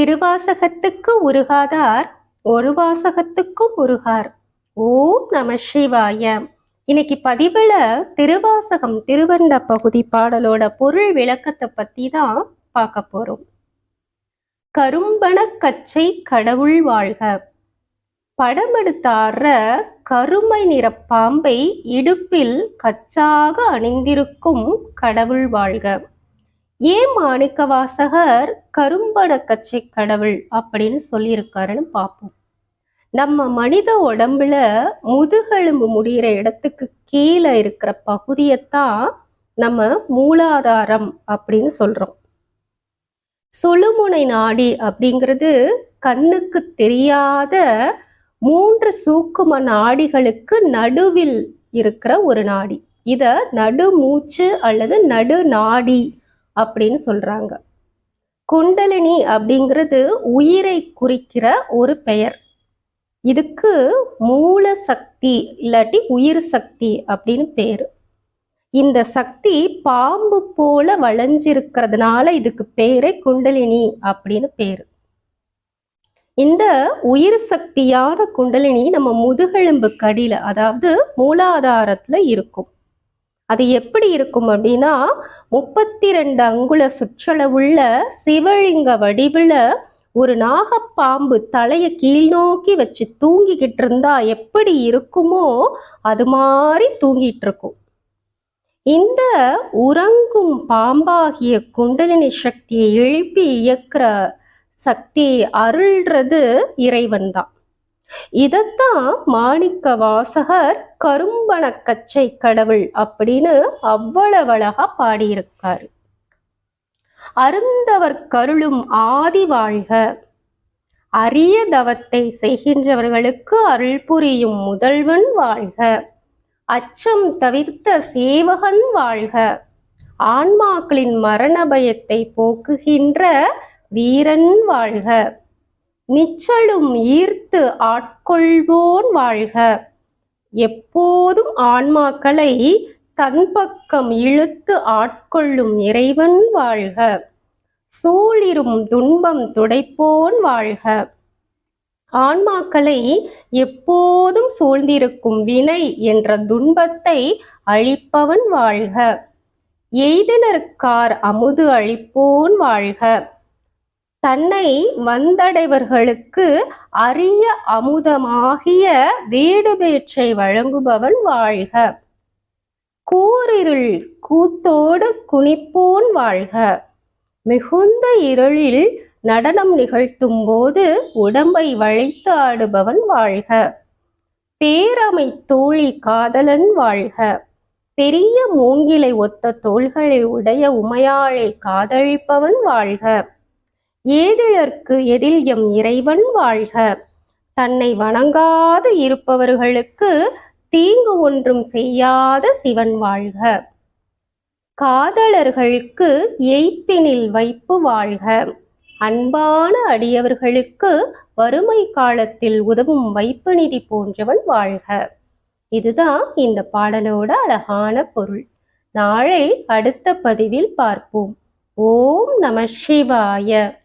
திருவாசகத்துக்கு உருகாதார் ஒரு வாசகத்துக்கும் உருகார். ஓம் நம சிவாய. இன்னைக்கு பதிவுல திருவாசகம் திருவண்ட பகுதி பாடலோட பொருள் விளக்கத்தை பற்றி தான் பார்க்க போறோம். கரும்பன கச்சை கடவுள் வாழ்க. படமெடுத்தாடுற கருமை நிற பாம்பை இடுப்பில் கச்சாக அணிந்திருக்கும் கடவுள் வாழ்க. ஏ மாணிக்கவாசகர் கரும்பட கச்சை கடவுள் அப்படின்னு சொல்லியிருக்காருன்னு பார்ப்போம். நம்ம மனித உடம்புல முதுகெலும்பு முடிகிற இடத்துக்கு கீழே இருக்கிற பகுதியைத்தான் நம்ம மூலாதாரம் அப்படின்னு சொல்றோம். சுழுமுனை நாடி அப்படிங்கிறது கண்ணுக்கு தெரியாத மூன்று சூக்கும நாடிகளுக்கு நடுவில் இருக்கிற ஒரு நாடி. இத நடுமூச்சு அல்லது நடு நாடி அப்படின்னு சொல்றாங்க. குண்டலினி அப்படிங்கிறது உயிரை குறிக்கிற ஒரு பெயர். இதுக்கு மூல சக்தி இல்லாட்டி உயிர் சக்தி அப்படின்னு பேர். இந்த சக்தி பாம்பு போல வளைஞ்சிருக்கிறதுனால இதுக்கு பேரே குண்டலினி அப்படின்னு பேர். இந்த உயிர் சக்தியான குண்டலினி நம்ம முதுகெலும்பு கடியில் அதாவது மூலாதாரத்தில் இருக்கும். அது எப்படி இருக்கும் அப்படின்னா முப்பத்தி ரெண்டு அங்குல சுற்றளவுள்ள சிவலிங்க வடிவில் ஒரு நாகப்பாம்பு தலையை கீழ் நோக்கி வச்சு தூங்கிக்கிட்டு இருந்தா எப்படி இருக்குமோ அது மாதிரி தூங்கிட்டு இருக்கும். இந்த உறங்கும் பாம்பாகிய குண்டலினி சக்தியை எழுப்பி இயக்குற சக்தி அருள்றது இறைவன் தான். இதத்தான் மாணிக்க வாசகர் கரும்பண கச்சை கடவுள் அப்படின்னு அவ்வளவு அழகா பாடியிருக்காரு. அருந்தவர் கருளும் ஆதி வாழ்க. அரிய தவத்தை செய்கின்றவர்களுக்கு அருள் புரியும் முதல்வன் வாழ்க. அச்சம் தவிர்த்த சேவகன் வாழ்க. ஆன்மாக்களின் மரண பயத்தை போக்குகின்ற வீரன் வாழ்க. நிச்சலும் ஈர்த்து ஆட்கொள்வோன் வாழ்க. எப்போதும் ஆன்மாக்களை தன் பக்கம் இழுத்து ஆட்கொள்ளும் இறைவன் வாழ்க. சூழிரும் துன்பம் துடைப்போன் வாழ்க. ஆன்மாக்களை எப்போதும் சூழ்ந்திருக்கும் வினை என்ற துன்பத்தை அழிப்பவன் வாழ்க. எய்தனர்க்கார் அமுது அழிப்போன் வாழ்க. தன்னை வந்தடைவர்களுக்கு அரிய அமுதமாகிய வீடு பேற்றை வழங்குபவன் வாழ்க. கூரிருள் கூத்தோடு குனிப்போன் வாழ்க. மிகுந்த இருளில் நடனம் நிகழ்த்தும் போது உடம்பை வளைத்து ஆடுபவன் வாழ்க. பேரமை தோழி காதலன் வாழ்க. பெரிய மூங்கிலை ஒத்த தோள்களை உடைய உமையாளை காதழிப்பவன் வாழ்க. ஏதிழற்கு எதில் எம் இறைவன் வாழ்க. தன்னை வணங்காது இருப்பவர்களுக்கு தீங்கு ஒன்றும் செய்யாத சிவன் வாழ்க. காதலர்களுக்கு எய்ப்பினில் வைப்பு வாழ்க. அன்பான அடியவர்களுக்கு வறுமை காலத்தில் உதவும் வைப்பு நிதி போன்றவன் வாழ்க. இதுதான் இந்த பாடலோட அழகான பொருள். நாளை அடுத்த பதிவில் பார்ப்போம். ஓம் நம சிவாய.